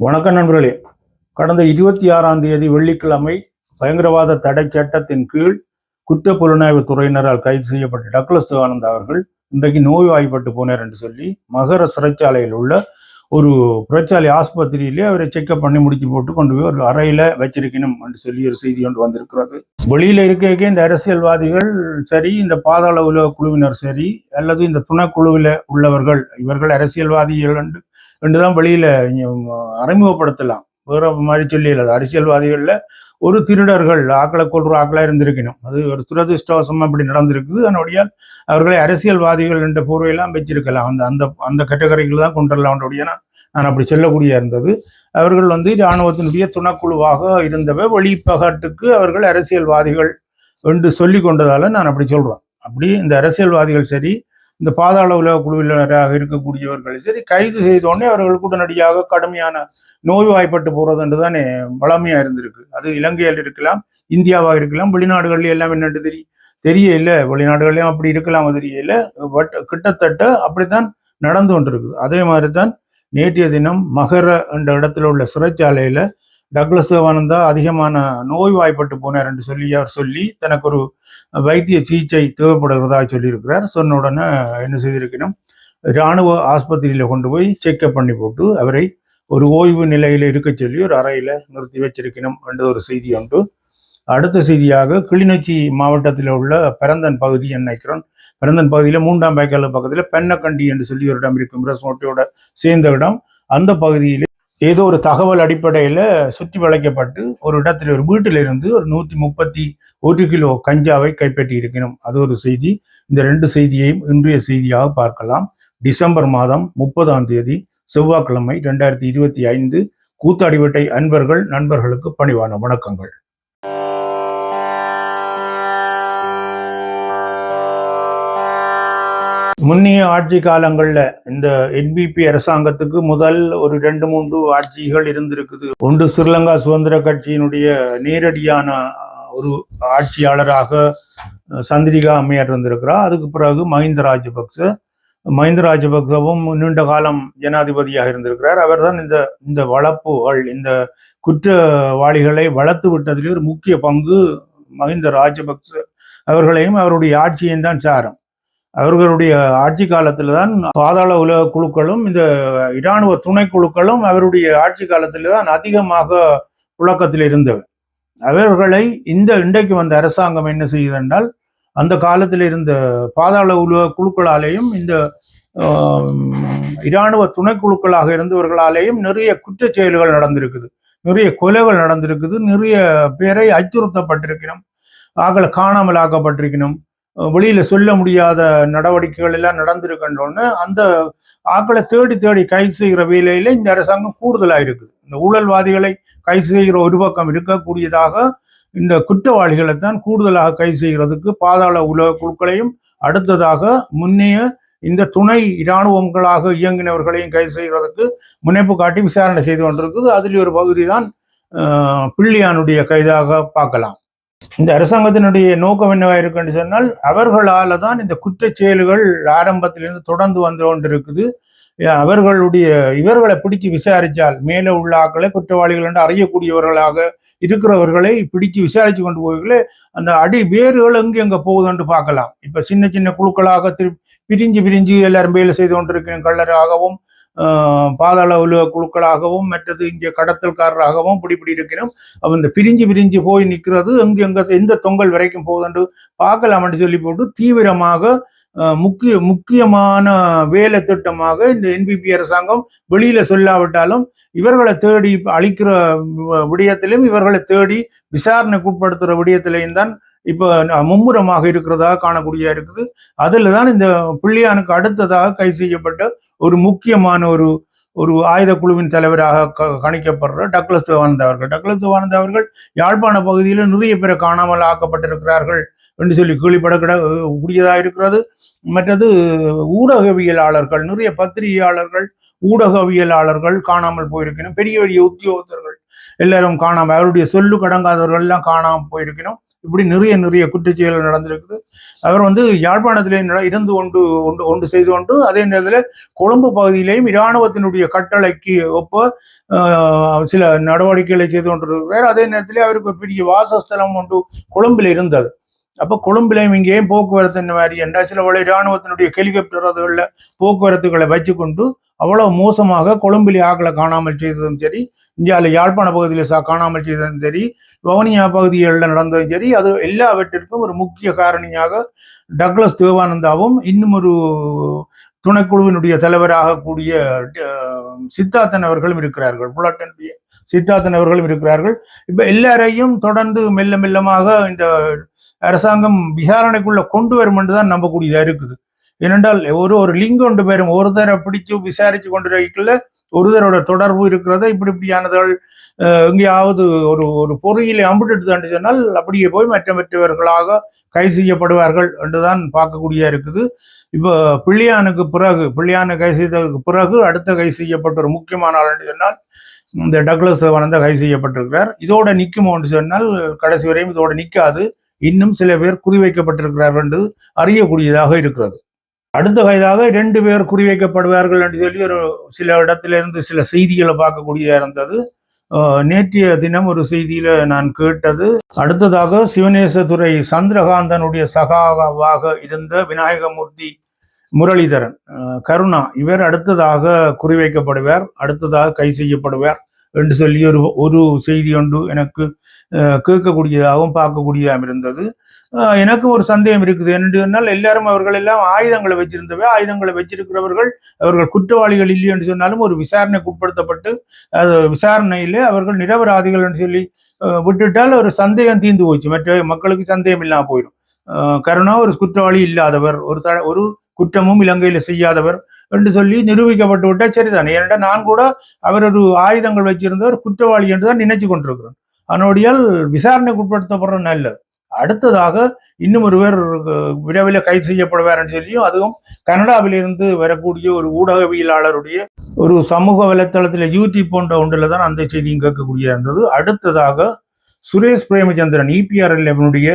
வணக்கம் நண்பர்களே. கடந்த இருபத்தி ஆறாம் தேதி வெள்ளிக்கிழமை பயங்கரவாத தடை சட்டத்தின் கீழ் குற்ற புலனாய்வு துறையினரால் கைது செய்யப்பட்ட டக்ளஸ் தேவானந்த் அவர்கள் இன்றைக்கு நோய்வாய்ப்பட்டு போனார் என்று சொல்லி மகர சிறைச்சாலையில் உள்ள ஒரு புறச்சாலை ஆஸ்பத்திரியிலே அவரை செக்அப் பண்ணி முடிச்சு போட்டு கொண்டு போய் ஒரு அறையில வச்சிருக்கணும் என்று சொல்லி ஒரு செய்தி ஒன்று வந்திருக்கிறது. வெளியில இருக்க இந்த அரசியல்வாதிகள் சரி இந்த பாதாள உலக குழுவினர் சரி அல்லது இந்த துணைக்குழுவில் உள்ளவர்கள் இவர்கள் அரசியல்வாதிகள் என்று என்றுதான் தான் இங்க அறிமுகப்படுத்தலாம். வேற மாதிரி சொல்லி அரசியல்வாதிகளில் ஒரு திருடர்கள் ஆக்களை கொள்ற ஆக்களாக இருந்திருக்கணும். அது ஒரு துரதிருஷ்டவசமாக அப்படி நடந்திருக்குது. அதனுடைய அவர்களை அரசியல்வாதிகள் என்ற போர்வையெல்லாம் வச்சிருக்கலாம். அந்த அந்த அந்த கேட்டகரிகள் தான் கொண்டு வரலாம். நான் அப்படி சொல்லக்கூடிய இருந்தது. அவர்கள் வந்து இராணுவத்தினுடைய துணைக்குழுவாக இருந்தவை. வெளிப்பகாட்டுக்கு அவர்கள் அரசியல்வாதிகள் என்று சொல்லி கொண்டதால நான் அப்படி சொல்கிறேன் அப்படி இந்த அரசியல்வாதிகள் சரி இந்த பாதாள உலக குழுவினராக இருக்கக்கூடியவர்கள் சரி கைது செய்தோடனே அவர்களுக்கு உடனடியாக கடுமையான நோய்வாய்ப்பட்டு போறது என்று தானே வளமையா இருந்திருக்கு. அது இலங்கையில் இருக்கலாம் இந்தியாவாக இருக்கலாம் வெளிநாடுகள்ல எல்லாம் என்னட்டு தெரியும் தெரியல. வெளிநாடுகள்லயும் அப்படி இருக்கலாம் தெரியல. பட் கிட்டத்தட்ட அப்படித்தான் நடந்து கொண்டிருக்குது. அதே மாதிரி தான் நேற்றைய தினம் மகர என்ற இடத்துல உள்ள சிறைச்சாலையில டக்ளஸ் தேவானந்தா அதிகமான நோய்வாய்ப்பட்டு போனார் என்று சொல்லி அவர் சொல்லி தனக்கு ஒரு வைத்திய சிகிச்சை தேவைப்படுகிறதாக சொல்லியிருக்கிறார். சொன்ன உடனே என்ன செய்திருக்கணும்? இராணுவ ஆஸ்பத்திரியில கொண்டு போய் செக்அப் பண்ணி போட்டு அவரை ஒரு ஓய்வு நிலையில இருக்க சொல்லி ஒரு அறையில நிறுத்தி வச்சிருக்கணும் என்ற ஒரு செய்தி உண்டு. அடுத்த செய்தியாக கிளிநொச்சி மாவட்டத்தில் உள்ள பெரந்தன் பகுதி நினைக்கிறோம்? பெரந்தன் பகுதியில் மூன்றாம் பேக்கல் பக்கத்தில் பெண்ணக்கண்டி என்று சொல்லி ஒரு இடம் இருக்கும். ரஸ்மோட்டையோட சேர்ந்த இடம். அந்த பகுதியில் ஏதோ ஒரு தகவல் அடிப்படையில் சுற்றி வளைக்கப்பட்டு ஒரு இடத்துல ஒரு வீட்டில் இருந்து ஒரு நூற்றி முப்பத்தி ஒரு கிலோ கஞ்சாவை கைப்பற்றி இருக்கணும் அது ஒரு செய்தி. இந்த ரெண்டு செய்தியையும் இன்றைய செய்தியாக பார்க்கலாம். டிசம்பர் மாதம் முப்பதாம் தேதி செவ்வாய்க்கிழமை ரெண்டாயிரத்தி இருபத்தி ஐந்து. கூத்தாடிவட்டை அன்பர்கள் நண்பர்களுக்கு பணிவான வணக்கங்கள். முன்னைய ஆட்சி காலங்களில் இந்த என்பிபி அரசாங்கத்துக்கு முதல் ஒரு ரெண்டு மூன்று ஆட்சிகள் இருந்திருக்குது. ஒன்று ஸ்ரீலங்கா சுதந்திர கட்சியினுடைய நேரடியான ஒரு ஆட்சியாளராக சந்திரிகா அம்மையார் இருந்திருக்கிறார். அதுக்கு பிறகு மஹிந்த ராஜபக்ச மஹிந்த ராஜபக்சவும் நீண்ட காலம் ஜனாதிபதியாக இருந்திருக்கிறார். அவர்தான் இந்த இந்த வளப்புகள் இந்த குற்றவாளிகளை வளர்த்து விட்டதிலே ஒரு முக்கிய பங்கு மஹிந்த ராஜபக்ச அவர்களையும் அவருடைய ஆட்சியையும் தான் சாரும். அவர்களுடைய ஆட்சி காலத்தில் தான் பாதாள உலக குழுக்களும் இந்த இராணுவ துணை குழுக்களும் அவருடைய ஆட்சி காலத்தில் தான் அதிகமாக புழக்கத்தில் இருந்தவர் அவர்களை இந்த இன்றைக்கு வந்த அரசாங்கம் என்ன செய்யுது என்றால் அந்த காலத்தில் இருந்த பாதாள உலக குழுக்களாலேயும் இந்த இராணுவ துணை குழுக்களாக இருந்தவர்களாலேயும் நிறைய குற்ற செயல்கள் நடந்திருக்குது. நிறைய கொலைகள் நடந்திருக்குது. நிறைய பேரை அச்சுறுத்தப்பட்டிருக்கணும். ஆகலை காணாமல் ஆக்கப்பட்டிருக்கணும் வெளியில சொல்ல முடியாத நடவடிக்கைகள் எல்லாம் நடந்திருக்கின்றோன்னு அந்த ஆக்களை தேடி தேடி கைது செய்கிற வேலையில இந்த அரசாங்கம் கூடுதலா இருக்குது. இந்த ஊழல்வாதிகளை கைது செய்கிற ஒரு பக்கம் இருக்கக்கூடியதாக இந்த குற்றவாளிகளை தான் கூடுதலாக கைது செய்கிறதுக்கு பாதாள உலக குழுக்களையும் அடுத்ததாக முன்னைய இந்த துணை இராணுவங்களாக இயங்கினவர்களையும் கைது செய்கிறதுக்கு முனைப்பு காட்டி விசாரணை செய்து கொண்டிருக்குது. அதில் ஒரு பகுதி தான் பிள்ளையானுடைய கைதாக பார்க்கலாம். இந்த அரசாங்கத்தினுடைய நோக்கம் என்னவா இருக்குன்னு சொன்னால் அவர்களால தான் இந்த குற்ற செயல்கள் ஆரம்பத்திலிருந்து தொடர்ந்து வந்து கொண்டிருக்குது. அவர்களுடைய இவர்களை பிடிச்சு விசாரித்தால் மேலே உள்ள ஆக்களை குற்றவாளிகள் என்று அறியக்கூடியவர்களாக இருக்கிறவர்களை பிடிச்சு விசாரிச்சு கொண்டு போவீங்களே அந்த அடி வேறுகள் எங்கு எங்க போகுதுன்னு பார்க்கலாம். இப்ப சின்ன சின்ன குழுக்களாக திரு பிரிஞ்சு பிரிஞ்சு எல்லாரும் வேலை செய்து கொண்டிருக்கிற கள்ளராகவும் பாதாள உலக குழுக்களாகவும் மற்றது இங்கே கடத்தல்காரராகவும் இப்படி இப்படி இருக்கிறோம். அந்த இந்த பிரிஞ்சு பிரிஞ்சு போய் நிற்கிறது எங்க எங்க எந்த தொங்கல் வரைக்கும் போகுதுன்னு பார்க்கலாம்னு சொல்லி போட்டு தீவிரமாக முக்கிய முக்கியமான வேலை திட்டமாக இந்த என்பிபி அரசாங்கம் வெளியில சொல்லாவிட்டாலும் இவர்களை தேடி அழிக்கிற விடயத்திலும் இவர்களை தேடி விசாரணைக்கு உட்படுத்துகிற விடயத்திலையும் தான் இப்போ மும்முரமாக இருக்கிறதாக காணக்கூடிய இருக்குது. அதுல தான் இந்த பிள்ளையானுக்கு அடுத்ததாக கை செய்யப்பட்ட ஒரு முக்கியமான ஒரு ஒரு ஆயுத குழுவின் தலைவராக கணிக்கப்படுற டக்ளஸ் தேவானந்த அவர்கள். டக்ளஸ் தேவானந்த அவர்கள் யாழ்ப்பாண பகுதியில் நிறைய பேரை காணாமல் ஆக்கப்பட்டிருக்கிறார்கள் என்று சொல்லி கேள்விப்பட கூடியதாக இருக்கிறது. மற்றது ஊடகவியலாளர்கள் நிறைய பத்திரிகையாளர்கள் ஊடகவியலாளர்கள் காணாமல் போயிருக்கணும் பெரிய பெரிய உத்தியோகத்தர்கள் எல்லாரும் காணாமல் அவருடைய சொல்லு கடங்காதவர்கள் எல்லாம் காணாமல் போயிருக்கணும் இப்படி நிறைய நிறைய குற்றச்செயல்கள் நடந்திருக்குது. அவர் வந்து யாழ்ப்பாணத்திலே இருந்து கொண்டு ஒன்று ஒன்று செய்து கொண்டு அதே நேரத்தில் கொழும்பு பகுதியிலேயும் இராணுவத்தினுடைய கட்டளைக்கு ஒப்ப சில நடவடிக்கைகளை செய்து கொண்டிருக்கிறார் அதே நேரத்தில் அவருக்கு ஒரு பெரிய வாசஸ்தலம் ஒன்று கொழும்பில் இருந்தது. அப்ப கொழும்பிலையும் இங்கேயும் போக்குவரத்து இந்த மாதிரி? என்றா சில வேளை இராணுவத்தினுடைய ஹெலிகாப்டர் அதுகளில் போக்குவரத்துகளை வச்சுக்கொண்டு அவ்வளவு மோசமாக கொழும்பிலே ஆக்களை காணாமல் செய்ததும் சரி இந்தியாவில் யாழ்ப்பாண பகுதியில் சா காணாமல் செய்ததும் சரி வவுனியா பகுதிகளில் நடந்ததும் சரி அது எல்லாவற்றிற்கும் ஒரு முக்கிய காரணியாக டக்ளஸ் தேவானந்தாவும் இன்னும் ஒரு துணைக்குழுவினுடைய தலைவராக கூடிய சித்தார்த்தன் அவர்களும் இருக்கிறார்கள். புலட்டனுடைய சித்தார்த்தன் அவர்களும் இருக்கிறார்கள். இப்போ எல்லாரையும் தொடர்ந்து மெல்ல மெல்லமாக இந்த அரசாங்கம் விசாரணைக்குள்ள கொண்டு வரும் என்று தான் நம்பக்கூடியதாக இருக்குது. ஏனென்றால் ஒரு ஒரு லிங்க் கொண்டு பேரும் ஒருத்தரை பிடிச்சு விசாரிச்சு கொண்டு வைக்கல ஒருதரோட தொடர்பு இருக்கிறத இப்படி இப்படியானதால் எங்கேயாவது ஒரு ஒரு பொறியிலே அம்பிட்டு சொன்னால் அப்படியே போய் மற்ற மற்றவர்களாக கை செய்யப்படுவார்கள் என்றுதான் பார்க்கக்கூடிய இருக்குது. இப்போ பிள்ளையானுக்கு பிறகு பிள்ளையானை கை செய்ததுக்கு பிறகு அடுத்த கை செய்யப்பட்ட ஒரு முக்கியமான ஆள் என்று சொன்னால் இந்த டக்ளஸ் வளர்ந்த கை செய்யப்பட்டிருக்கிறார். இதோட நிற்கும் என்று சொன்னால் கடைசி வரையும் இதோட நிற்காது இன்னும் சில பேர் குறிவைக்கப்பட்டிருக்கிறார் என்று அறியக்கூடியதாக இருக்கிறது. அடுத்த கைதாக ரெண்டு பேர் குறிவைக்கப்படுவார்கள் என்று சொல்லி ஒரு சில இடத்திலிருந்து சில செய்திகளை பார்க்கக்கூடியதாக இருந்தது. நேற்றைய தினம் ஒரு செய்தியில நான் கேட்டது. அடுத்ததாக சிவநேசதுரை சந்திரகாந்தனுடைய சகாவாக இருந்த விநாயகமூர்த்தி முரளிதரன் கருணா இவர் அடுத்ததாக குறிவைக்கப்படுவார் அடுத்ததாக கை செய்யப்படுவார். என்று சொல்லி ஒரு ஒரு செய்தி ஒன்று எனக்கு கேட்கக்கூடியதாகவும் பார்க்கக்கூடியதாகவும் இருந்தது. எனக்கும் ஒரு சந்தேகம் இருக்குது. என்று சொன்னால் எல்லாரும் அவர்கள் எல்லாம் ஆயுதங்களை வச்சிருந்தவை. ஆயுதங்களை வச்சிருக்கிறவர்கள் அவர்கள் குற்றவாளிகள் இல்லை என்று சொன்னாலும் ஒரு விசாரணைக்கு உட்படுத்தப்பட்டு அது விசாரணையிலே அவர்கள் நிரபராதிகள் என்று சொல்லி விட்டுட்டால் ஒரு சந்தேகம் தீர்ந்து போச்சு. மற்ற மக்களுக்கு சந்தேகம் இல்லாமல் போயிடும். கருணா ஒரு குற்றவாளி இல்லாதவர் ஒரு த ஒரு குற்றமும் இலங்கையில் செய்யாதவர் என்று சொல்லி நிரூபிக்கப்பட்டு விட்டால் சரிதான்? ஏனென்றால் நான் கூட அவர் ஒரு ஆயுதங்கள் வச்சிருந்தவர் குற்றவாளி என்று தான் நினைச்சு கொண்டிருக்கிறேன் அதனுடையால் விசாரணைக்கு உட்படுத்தப்படுற நல்லது. அடுத்ததாக இன்னும் ஒருவர் அஹ், விரைவில் கைது செய்யப்படுவார் என்று சொல்லியும் அதுவும் கனடாவிலிருந்து வரக்கூடிய ஒரு ஊடகவியலாளருடைய ஒரு சமூக வலைத்தளத்தில் யூடியூப் போன்ற ஒன்றில் தான் அந்த செய்தியும் கேட்கக்கூடியதாக இருந்தது. அடுத்ததாக சுரேஷ் பிரேமச்சந்திரன் இபிஆர்எல்எவனுடைய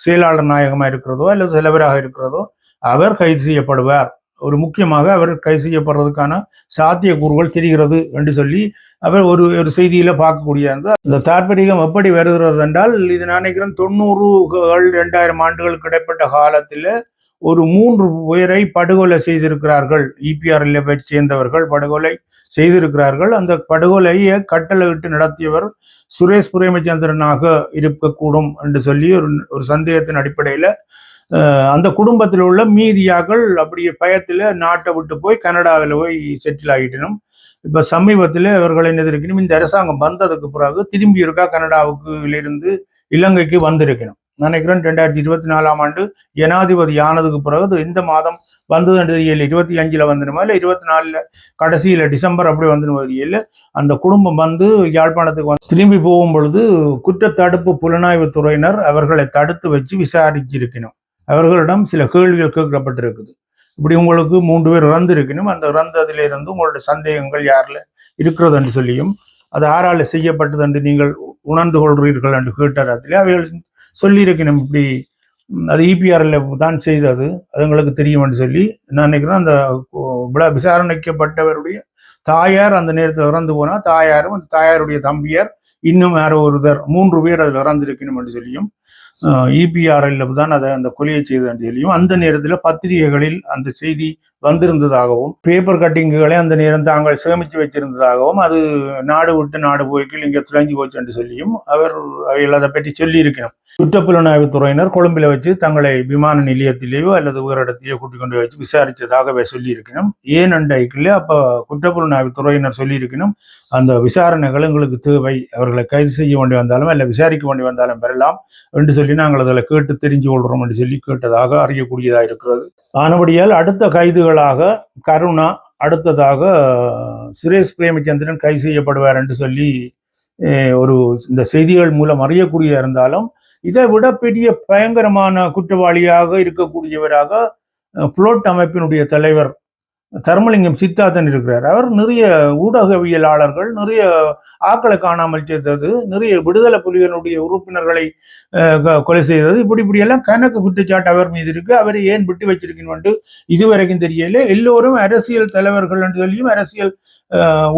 செயலாளர் நாயகமாக இருக்கிறதோ அல்லது செலவராக இருக்கிறதோ அவர் கைது செய்யப்படுவார். ஒரு முக்கியமாக அவர் கைது செய்யப்படுறதுக்கான சாத்தியக்கூறுகள் தெரிகிறது என்று சொல்லி அவர் ஒரு ஒரு செய்தியில் பார்க்கக்கூடிய அந்த இந்த தாற்பரிகம் எப்படி வருகிறது என்றால் இது நான் நினைக்கிறேன் தொண்ணூறுகள் ரெண்டாயிரம் ஆண்டுகளுக்கு இடைப்பட்ட காலத்தில் ஒரு மூன்று பேரை படுகொலை செய்திருக்கிறார்கள். இபிஆர்எல் சேர்ந்தவர்கள் படுகொலை செய்திருக்கிறார்கள். அந்த படுகொலையை கட்டளையிட்டு நடத்தியவர் சுரேஷ் பிரேமச்சந்திரனாக இருக்கக்கூடும் என்று சொல்லி ஒரு ஒரு சந்தேகத்தின் அடிப்படையில் அந்த குடும்பத்தில் உள்ள மீதியாக்கள் அப்படியே பயத்தில் நாட்டை விட்டு போய் கனடாவில் போய் செட்டில் ஆகிட்டனும். இப்போ சமீபத்தில் அவர்கள் என்ன இருக்கணும் இந்த அரசாங்கம் வந்ததுக்கு பிறகு திரும்பி இருக்கா கனடாவுக்கு இருந்து இலங்கைக்கு வந்திருக்கணும். நினைக்கிறேன் ரெண்டாயிரத்தி இருபத்தி நாலாம் ஆண்டு ஜனாதிபதி ஆனதுக்கு பிறகு இந்த மாதம் வந்தது தெரியல. இருபத்தி அஞ்சில் வந்துடுமா இல்லை இருபத்தி நாலுல? கடைசியில் டிசம்பர் அப்படி வந்து தெரியல. அந்த குடும்பம் வந்து யாழ்ப்பாணத்துக்கு வந்து திரும்பி போகும் பொழுது குற்றத்தடுப்பு புலனாய்வு துறையினர் அவர்களை தடுத்து வச்சு விசாரிச்சிருக்கணும். அவர்களிடம் சில கேள்விகள் கேட்கப்பட்டிருக்குது. இப்படி உங்களுக்கு மூன்று பேர் இறந்திருக்கணும் அந்த இறந்ததிலிருந்து இருந்து உங்களுடைய சந்தேகங்கள் யாரில் இருக்கிறது என்று சொல்லியும் அது ஆறால் செய்யப்பட்டது என்று நீங்கள் உணர்ந்து கொள்கிறீர்கள் என்று கேட்டார். அதில் அவைகள் சொல்லியிருக்கணும் இப்படி அது இபிஆரில் தான் செய்தது அது எங்களுக்கு தெரியும் என்று சொல்லி நான் நினைக்கிறேன் அந்த விழா விசாரணைக்கப்பட்டவருடைய தாயார் அந்த நேரத்தில் இறந்து போனால் தாயாரும் அந்த தாயாருடைய தம்பியார் இன்னும் யாரோ ஒருத்தர் மூன்று பேர் அதில் இறந்திருக்கணும் என்று சொல்லியும் இபிஆர்எல் தான் அதை அந்த கொலையை செய்தது அஞ்சலியும் சொல்லியும் அந்த நேரத்தில் பத்திரிகைகளில் அந்த செய்தி வந்திருந்ததாகவும் பேப்பர் கட்டிங்குகளை அந்த நேரம் தாங்கள் சேமித்து வச்சிருந்ததாகவும் அது நாடு விட்டு நாடு போய்க்கில் இங்கே துளைஞ்சு போச்சு என்று சொல்லியும் அவர் அவைகள் அதை பற்றி சொல்லியிருக்கணும் குற்றப்புலனாய்வு துறையினர் கொழும்பில் வச்சு தங்களை விமான நிலையத்திலேயோ அல்லது வேறு இடத்தையோ கூட்டிக் கொண்டு வச்சு விசாரித்ததாகவே சொல்லியிருக்கணும் ஏன் அண்டைக்குள்ள அப்போ குற்றப்புலனாய்வு துறையினர் சொல்லியிருக்கணும் அந்த விசாரணைகள் எங்களுக்கு தேவை. அவர்களை கைது செய்ய வேண்டி வந்தாலும் இல்லை விசாரிக்க வேண்டி வந்தாலும் பெறலாம் என்று சொல்லி நாங்கள் அதில் கேட்டு தெரிஞ்சு கொள்கிறோம் என்று சொல்லி கேட்டதாக அறியக்கூடியதாக இருக்கிறது. ஆனபடியால் அடுத்த கைது ஆண்டுகளாக கருணா அடுத்ததாக சுரேஷ் பிரேமச்சந்திரன் கை செய்யப்படுவார் என்று சொல்லி ஒரு இந்த செய்திகள் மூலம் அறியக்கூடிய இருந்தாலும் இதை விட பெரிய பயங்கரமான குற்றவாளியாக இருக்கக்கூடியவராக புளோட் அமைப்பினுடைய தலைவர் தர்மலிங்கம் சித்தார்த்தன் இருக்கிறார். அவர் நிறைய ஊடகவியலாளர்கள் நிறைய ஆக்களை காணாமல் செய்தது நிறைய விடுதலை புலிகளுடைய உறுப்பினர்களை கொலை செய்தது. இப்படி இப்படி எல்லாம் கணக்கு குற்றச்சாட்டு அவர் மீது இருக்கு. அவரை ஏன் விட்டு வச்சிருக்கணும் இதுவரைக்கும் தெரியல எல்லோரும் அரசியல் தலைவர்கள் என்று சொல்லியும் அரசியல்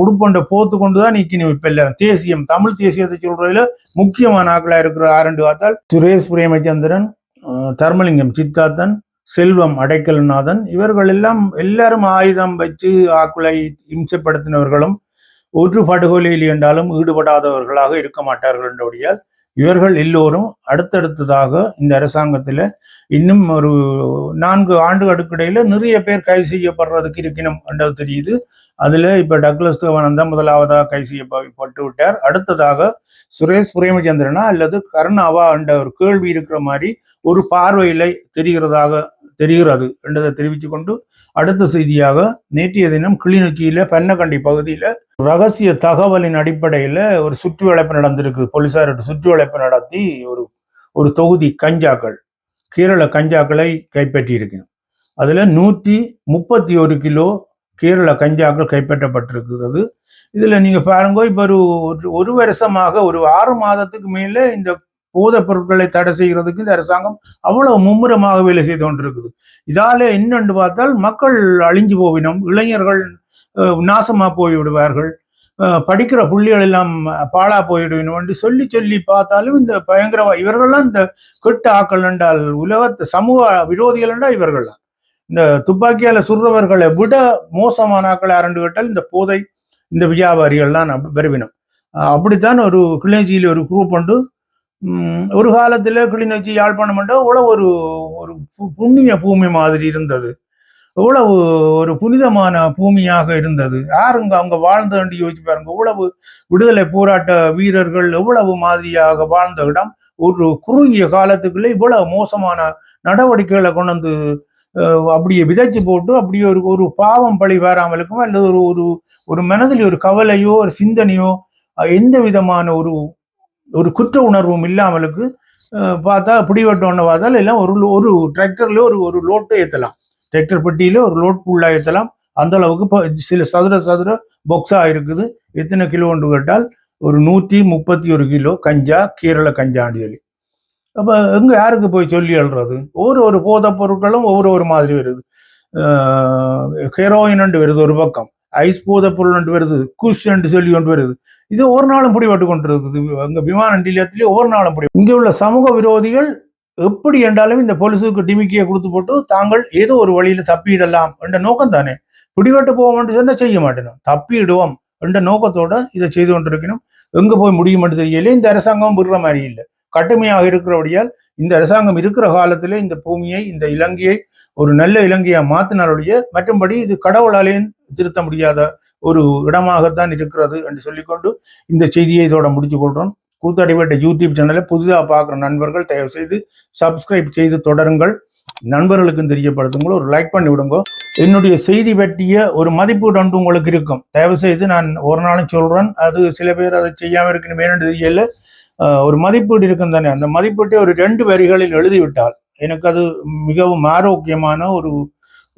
உடுப்பொண்டை உடுப்பொண்ட போத்து கொண்டுதான் நிக்கணும் இப்ப தேசியம் தமிழ் தேசியத்தை சொல்றதுல முக்கியமான ஆக்களா இருக்கிற ஆரண்டு பார்த்தால் சுரேஷ் பிரேமச்சந்திரன் தர்மலிங்கம் சித்தார்த்தன் செல்வம் அடைக்கல்நாதன். இவர்கள் எல்லாம் எல்லாரும் ஆயுதம் வச்சு ஆக்குளை இம்சப்படுத்தினவர்களும் ஒரு படுகொலையில் என்றாலும் ஈடுபடாதவர்களாக இருக்க மாட்டார்கள் என்றபடியால் இவர்கள் எல்லோரும் அடுத்தடுத்ததாக இந்த அரசாங்கத்தில் இன்னும் ஒரு நான்கு ஆண்டுகளுக்கிடையில நிறைய பேர் கைது செய்யப்படுறதுக்கு இருக்கணும் என்றது தெரியுது. அதுல இப்ப டக்ளஸ் தேவானந்தா முதலாவதாக கைது செய்யப்பட்டு விட்டார். அடுத்ததாக சுரேஷ் பிரேமச்சந்திரனா அல்லது கருணாவா என்ற ஒரு கேள்வி இருக்கிற மாதிரி ஒரு பார்வையில தெரிகிறதாக தெரிகிறது என்றதை தெரிவித்துக் கொண்டு அடுத்த செய்தியாக நேற்றைய தினம் கிளிநொச்சியில பென்னகண்டி பகுதியில ரகசிய தகவலின் அடிப்படையில ஒரு சுற்றுவளைப்பு நடந்திருக்கு. போலீசார் சுற்றுவளைப்பு நடத்தி ஒரு ஒரு தொகுதி கஞ்சாக்கள் கேரள கஞ்சாக்களை கைப்பற்றி இருக்கணும் அதுல நூற்றி முப்பத்தி ஒரு கிலோ கேரள கஞ்சாக்கள் கைப்பற்றப்பட்டிருக்கிறது. இதுல நீங்க பாருங்க இப்ப ஒரு ஒரு- ஒரு வருஷமாக ஒரு ஆறு மாதத்துக்கு மேல இந்த போதைப் பொருட்களை தடை செய்கிறதுக்கு இந்த அரசாங்கம் அவ்வளவு மும்முரமாக வேலை செய்து கொண்டிருக்குது. இதாலே என்னன்னு பார்த்தால் மக்கள் அழிஞ்சு போவினோம் இளைஞர்கள் நாசமா போய் விடுவார்கள் படிக்கிற புள்ளிகள் எல்லாம் பாழா போயிடுவேன் என்று சொல்லி சொல்லி பார்த்தாலும் இந்த பயங்கரவா இவர்கள்லாம் இந்த கெட்ட ஆக்கள் என்றால் உலகத்து சமூக விரோதிகள் என்றால் இவர்கள்லாம் இந்த துப்பாக்கியால சுடுறவர்களை விட மோசமான ஆக்களை அரண்டு கேட்டால் இந்த போதை இந்த வியாபாரிகள் தான் அப்படி பெருவினம் அப்படித்தான் ஒரு கிளிநொச்சியில் ஒரு குரூப் ஒன்று ஒரு காலத்தில் கிளிநொச்சி யாழ்ப்பாணம் மட்டும் இவ்வளோ ஒரு ஒரு பு- புண்ணிய பூமி மாதிரி இருந்தது. இவ்வளவு ஒரு புனிதமான பூமியாக இருந்தது. யாருங்க அவங்க வாழ்ந்த யோசிச்சு பாருங்க. இவ்வளவு விடுதலை போராட்ட வீரர்கள் எவ்வளவு மாதிரியாக வாழ்ந்த இடம். ஒரு குறுகிய காலத்துக்குள்ளே இவ்வளவு மோசமான நடவடிக்கைகளை கொண்டு வந்து அப்படியே விதைச்சு போட்டு அப்படியே ஒரு ஒரு பாவம் பழி வராமலுக்கும் அல்லது ஒரு ஒரு ஒரு மனதில் ஒரு கவலையோ ஒரு சிந்தனையோ எந்த விதமான ஒரு ஒரு குற்ற உணர்வும் இல்லாமலுக்கு பார்த்தா பிடிவட்ட ஒன்று பார்த்தால் எல்லாம் ஒரு ஒரு டிராக்டர்ல ஒரு ஒரு லோட்டு ஏற்றலாம் டிராக்டர் பெட்டியில ஒரு லோட் ஃபுல்லாக ஏற்றலாம் அந்த அளவுக்கு இப்போ சில சதுர சதுர பொக்ஸா இருக்குது. எத்தனை கிலோன்னு கேட்டால் ஒரு நூற்றி முப்பத்தி ஒரு கிலோ கஞ்சா கீரளை கஞ்சான்னு சொல்லி அப்போ எங்கே யாருக்கு போய் சொல்லி எழுறது ஒவ்வொரு ஒரு போதைப் பொருட்களும் ஒவ்வொரு ஒரு மாதிரி வருது. ஹெரோயின்ண்டு வருது ஒரு பக்கம். ஐஸ் போதைப் பொருள் வருது குஷ் சொல்லி கொண்டு வருது. இது ஒரு நாளும் பிடிபட்டு கொண்டிருக்குது அங்க விமான நிலையத்திலேயே ஒவ்வொரு நாளும் பிடி இங்கே உள்ள சமூக விரோதிகள் எப்படி என்றாலும் இந்த போலீஸுக்கு டிமிக்கியை கொடுத்து போட்டு தாங்கள் ஏதோ ஒரு வழியில தப்பிடலாம் என்ற நோக்கம் தானே பிடிபட்டு போவோம் சொன்னா செய்ய மாட்டேனும். தப்பிடுவோம் என்ற நோக்கத்தோட இதை செய்து கொண்டிருக்கணும். எங்க போய் முடியும் என்று தெரியல. இந்த அரசாங்கம் விடுற மாதிரி இல்லை. கடுமையாக இருக்கிறபடியால் இந்த அரசாங்கம் இருக்கிற காலத்திலே இந்த பூமியை இந்த இலங்கையை ஒரு நல்ல இலங்கையா மாத்தினாலுடைய மற்றும்படி இது கடவுளாலேயும் திருத்த முடியாத ஒரு இடமாகத்தான் இருக்கிறது என்று சொல்லிக்கொண்டு இந்த செய்தியை இதோட முடிச்சு கொள்றோம். கூத்தாடிப்பட்ட யூடியூப் சேனலை புதிதாக பார்க்குற நண்பர்கள் தயவு செய்து சப்ஸ்கிரைப் செய்து தொடருங்கள். நண்பர்களுக்கும் தெரியப்படுத்துங்கள். ஒரு லைக் பண்ணி விடுங்க. என்னுடைய செய்தி பற்றிய ஒரு மதிப்பு ஒன்று உங்களுக்கு இருக்கும். தயவு செய்து நான் ஒரு நாளும் சொல்றேன். அது சில பேர் அதை செய்யாமல் இருக்கணும். வேணும்னு தெரியல ஒரு மதிப்பீடு இருக்கும் தானே? அந்த மதிப்பீட்டை ஒரு ரெண்டு வரிகளில் எழுதிவிட்டால் எனக்கு அது மிகவும் ஆரோக்கியமான ஒரு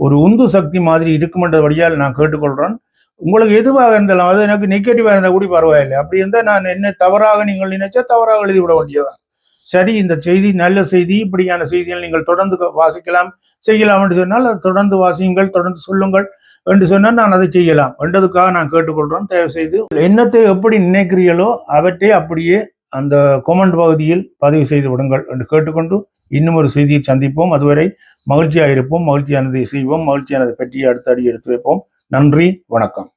ஒரு உந்து சக்தி மாதிரி இருக்குமென்ற வழியால் நான் கேட்டுக்கொள்கிறேன் உங்களுக்கு எதுவாக இருந்தாலும் அது எனக்கு நெகட்டிவாக இருந்தால் கூட பரவாயில்லை. அப்படி இருந்தால் நான் என்ன தவறாக நீங்கள் நினைச்சா தவறாக எழுதி விட வேண்டியதுதான். சரி இந்த செய்தி நல்ல செய்தி இப்படியான செய்திகள் நீங்கள் தொடர்ந்து வாசிக்கலாம் செய்யலாம் என்று சொன்னால் அதை தொடர்ந்து வாசியுங்கள் தொடர்ந்து சொல்லுங்கள் என்று சொன்னால் நான் அதை செய்யலாம் என்றதுக்காக நான் கேட்டுக்கொள்கிறோம் தயவு செய்து எண்ணத்தை எப்படி நினைக்கிறீர்களோ அவற்றை அப்படியே அந்த கொமெண்ட் பகுதியில் பதிவு செய்து விடுங்கள் என்று கேட்டுக்கொண்டு இன்னும் ஒரு செய்தியை சந்திப்போம். அதுவரை மகிழ்ச்சியாக இருப்போம் மகிழ்ச்சியானதை செய்வோம் மகிழ்ச்சியானதை பற்றி அடுத்த அடி எடுத்து வைப்போம். நன்றி வணக்கம்.